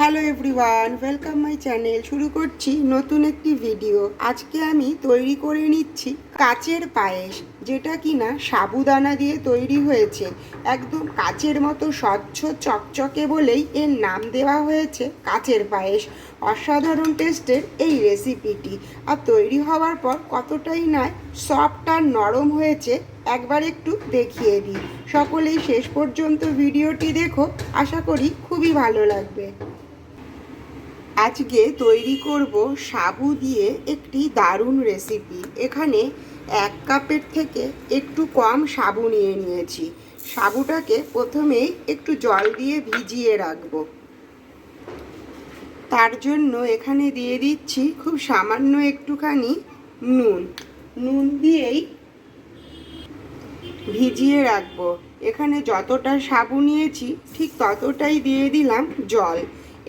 Hello everyone welcome my channel শুরু করছি নতুন একটি ভিডিও আজকে আমি তৈরি করে নিচ্ছি কাচের পায়েস, যেটা কিনা সাবুদানা দিয়ে তৈরি হয়েছে। একদম কাচের মতো স্বচ্ছ চকচকে বলেই এর নাম দেওয়া হয়েছে কাচের পায়েস। অসাধারণ টেস্টের এই রেসিপিটি আর তৈরি হওয়ার পর কতটাই নয় সফট আর নরম হয়েছে, একবার একটু দেখিয়ে দিই। সকলেই শেষ পর্যন্ত ভিডিওটি দেখো, আশা করি খুবই ভালো লাগবে। আজকে তৈরি করব সাবু দিয়ে একটি দারুণ রেসিপি এখানে এক কাপের থেকে একটু কম সাবু নিয়ে নিয়েছি। সাবুটাকে প্রথমেই একটু জল দিয়ে ভিজিয়ে রাখব। তার জন্য এখানে দিয়ে দিচ্ছি খুব সামান্য একটুখানি নুন। নুন দিয়েই ভিজিয়ে রাখব। এখানে যতটা সাবু নিয়েছি ঠিক ততটাই দিয়ে দিলাম জল।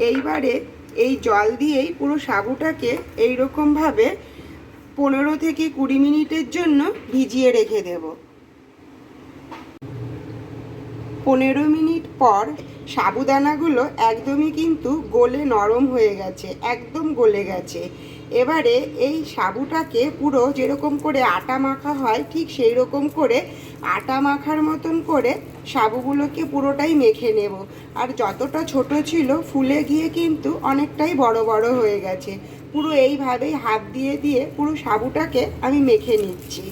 এইবারে এই জল দিয়েই পুরো সাবুটাকে এই রকমভাবে পনেরো থেকে কুড়ি মিনিটের জন্য ভিজিয়ে রেখে দেব। পনেরো মিনিট পর সাবুদানাগুলো একদমই কিন্তু গলে নরম হয়ে গেছে, একদম গলে গেছে। এবারে এই সাবুটাকে পুরো যেরকম করে আটা মাখা হয়, ঠিক সেই রকম করে আটা মাখার মতন করে সাবুগুলোকে পুরোটাই মেখে নেব। আর যতটা ছোট ছিল, ফুলে গিয়ে কিন্তু অনেকটাই বড় বড় হয়ে গেছে। পুরো এইভাবেই হাত দিয়ে দিয়ে পুরো সাবুটাকে আমি মেখে নিচ্ছি।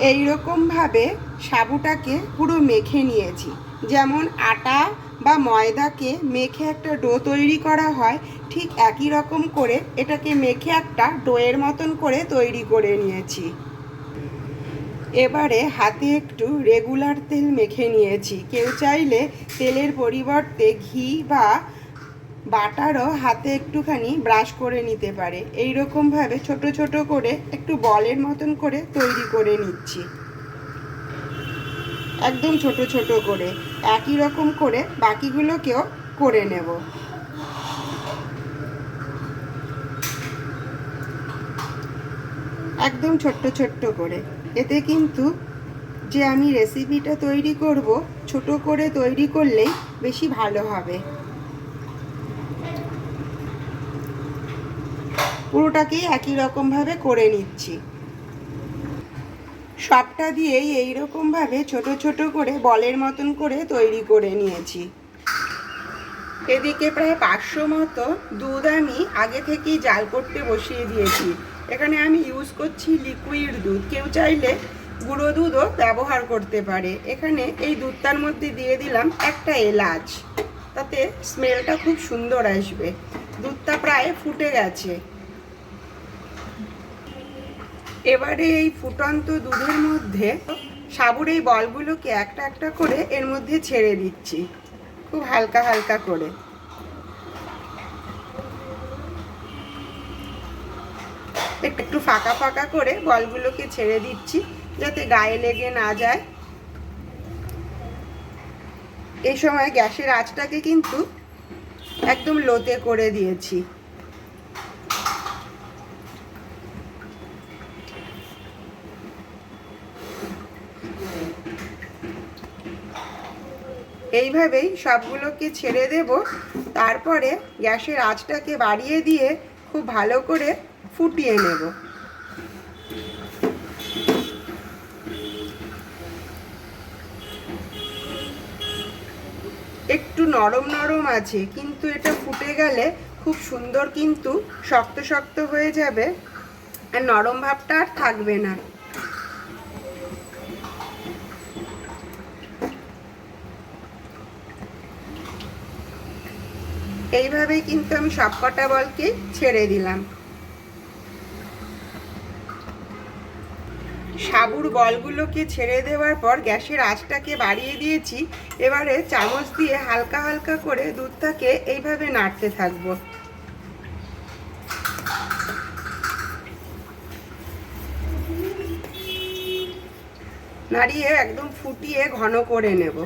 এই রকমভাবে সাবুটাকে পুরো মেখে নিয়েছি। যেমন আটা বা ময়দাকে মেখে একটা ডো তৈরি করা হয়, ঠিক একই রকম করে এটাকে মেখে একটা ডোয়ের মতন করে তৈরি করে নিয়েছি। এবারে হাতে একটু রেগুলার তেল মেখে নিয়েছি। কেউ চাইলে তেলের পরিবর্তে ঘি বা বাটারও হাতে একটুখানি ব্রাশ করে নিতে পারে। এই রকমভাবে ছোট ছোট করে একটু বলের মতন করে তৈরি করে নিচ্ছি। একদম ছোট ছোট করে, একই রকম করে বাকিগুলোকেও করে নেব। একদম ছোট্ট ছোট্ট করে। এতে কিন্তু যে আমি রেসিপিটা তৈরি করব, ছোট করে তৈরি করলেই বেশি ভালো হবে। পুরোটাকেই একই রকমভাবে করে নিচ্ছি। সবটা দিয়েই এইরকমভাবে ছোট ছোট করে বলের মতন করে তৈরি করে নিয়েছি। এদিকে প্রায় পাঁচশো মতো দুধ আমি আগে থেকেই জাল করতে বসিয়ে দিয়েছি। এখানে আমি ইউজ করছি লিকুইড দুধ। কেউ চাইলে গুঁড়ো দুধও ব্যবহার করতে পারে। এখানে এই দুধটার মধ্যে দিয়ে দিলাম একটা এলাচ। তাতে স্মেলটা খুব সুন্দর আসবে। দুধটা প্রায় ফুটে গেছে। এবারে এই ফুটন্ত দুধের মধ্যে সাবুর এই বলগুলোকে একটা একটা করে এর মধ্যে ছেড়ে দিচ্ছি। খুব হালকা হালকা করে। একটু ফাঁকা ফাঁকা করে বলগুলোকে ছেড়ে দিচ্ছি যাতে গায়ে লেগে না যায়। এই সময় গ্যাসের আঁচটাকে কিন্তু একদম লোতে করে দিয়েছি। এইভাবেই সবগুলোকে ছেড়ে দেব। তারপরে গ্যাসের আঁচটাকে বাড়িয়ে দিয়ে খুব ভালো করে ফুটিয়ে নেব। একটু নরম নরম আছে, কিন্তু এটা ফুটে গেলে খুব সুন্দর কিন্তু শক্ত শক্ত হয়ে যাবে। আর নরম ভাবটা আর থাকবে না। এইভাবেই কিন্তু আমি সবকটা বলকে ছেড়ে দিলাম। সাবুর বলগুলোকে ছেড়ে দেওয়ার পর গ্যাসের আঁচটাকে বাড়িয়ে দিয়েছি। এবারে চামচ দিয়ে হালকা হালকা করে দুধটাকে এইভাবে নাড়তে থাকব। নাড়িয়ে একদম ফুটিয়ে ঘন করে নেব।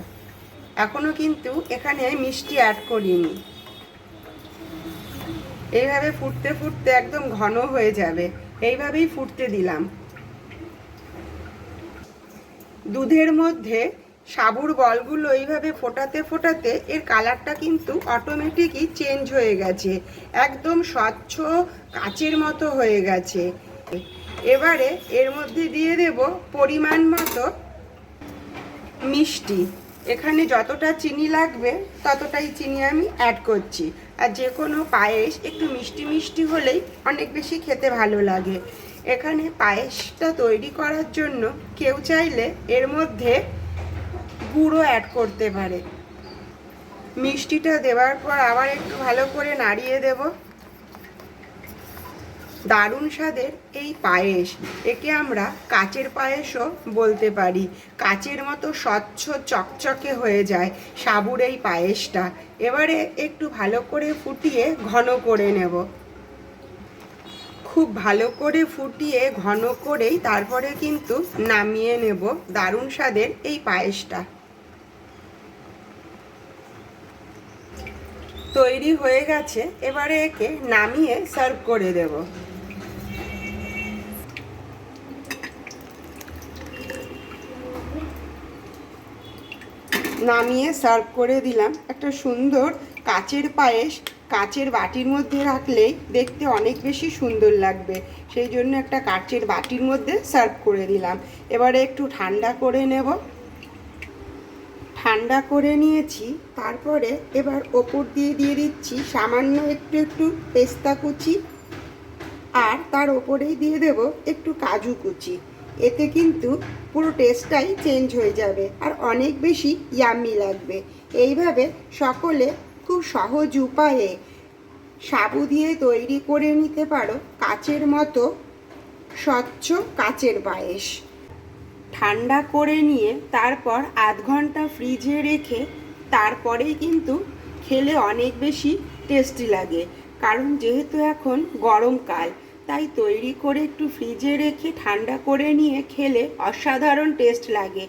এখনও কিন্তু এখানে মিষ্টি অ্যাড করিনি। এইভাবে ফুটতে ফুটতে একদম ঘন হয়ে যাবে। এইভাবেই ফুটতে দিলাম। দুধের মধ্যে সাবুর বলগুলো এইভাবে ফোটাতে ফোটাতে এর কালারটা কিন্তু অটোমেটিকই চেঞ্জ হয়ে গেছে। একদম স্বচ্ছ কাচের মতো হয়ে গেছে। এবারে এর মধ্যে দিয়ে দেব পরিমাণ মতো মিষ্টি। এখানে যতটা চিনি লাগবে, ততটাই চিনি আমি অ্যাড করছি। আর যে কোনো পায়েস একটু মিষ্টি মিষ্টি হলেই অনেক বেশি খেতে ভালো লাগে। এখানে পায়েসটা তৈরি করার জন্য কেউ চাইলে এর মধ্যে গুঁড়ো অ্যাড করতে পারে। মিষ্টিটা দেওয়ার পর আবার একটু ভালো করে নাড়িয়ে দেব। দারুণ স্বাদের এই পায়েস, একে আমরা কাচের পায়েসও বলতে পারি। কাচের মতো স্বচ্ছ চকচকে হয়ে যায় সাবুর এই পায়েসটা। এবারে একটু ভালো করে ফুটিয়ে ঘন করে নেব। খুব ভালো করে ফুটিয়ে ঘন করেই তারপরে কিন্তু নামিয়ে নেব। দারুণ স্বাদের এই পায়েসটা। তৈরি হয়ে গেছে, এবারে একে নামিয়ে সার্ভ করে দেব। নামিয়ে সার্ভ করে দিলাম। একটা সুন্দর কাচের পায়েস, কাচের বাটির মধ্যে রাখলেই দেখতে অনেক বেশি সুন্দর লাগবে। সেই জন্য একটা কাচের বাটির মধ্যে সার্ভ করে দিলাম। এবারে একটু ঠান্ডা করে নেব। ঠান্ডা করে নিয়েছি, তারপরে এবার ওপর দিয়ে দিয়ে দিচ্ছি সামান্য একটু একটু পেস্তা কুচি আর তার ওপরেই দিয়ে দেব একটু কাজু কুচি। এতে কিন্তু পুরো টেস্টটাই চেঞ্জ হয়ে যাবে আর অনেক বেশি ইয়াম্মি লাগবে। এইভাবে সকলে খুব সহজ উপায়ে সাবু দিয়ে তৈরি করে নিতে পারো কাচের মতো স্বচ্ছ কাচের পায়েস। ঠান্ডা করে নিয়ে তারপর আধ ঘণ্টা ফ্রিজে রেখে তারপরেই কিন্তু খেলে অনেক বেশি টেস্টি লাগে। কারণ যেহেতু এখন গরমকাল তাই তৈরি করে একটু ফ্রিজে রেখে ঠান্ডা করে নিয়ে খেলে অসাধারণ টেস্ট লাগে।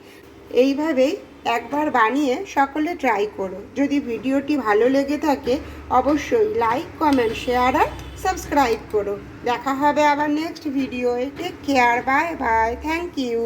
এইভাবেই একবার বানিয়ে সকলে ট্রাই করো। যদি ভিডিওটি ভালো লেগে থাকে, অবশ্যই লাইক, কমেন্ট, শেয়ার আর সাবস্ক্রাইব করো। দেখা হবে আবার next ভিডিওয়ে। Take care, bye bye, thank you.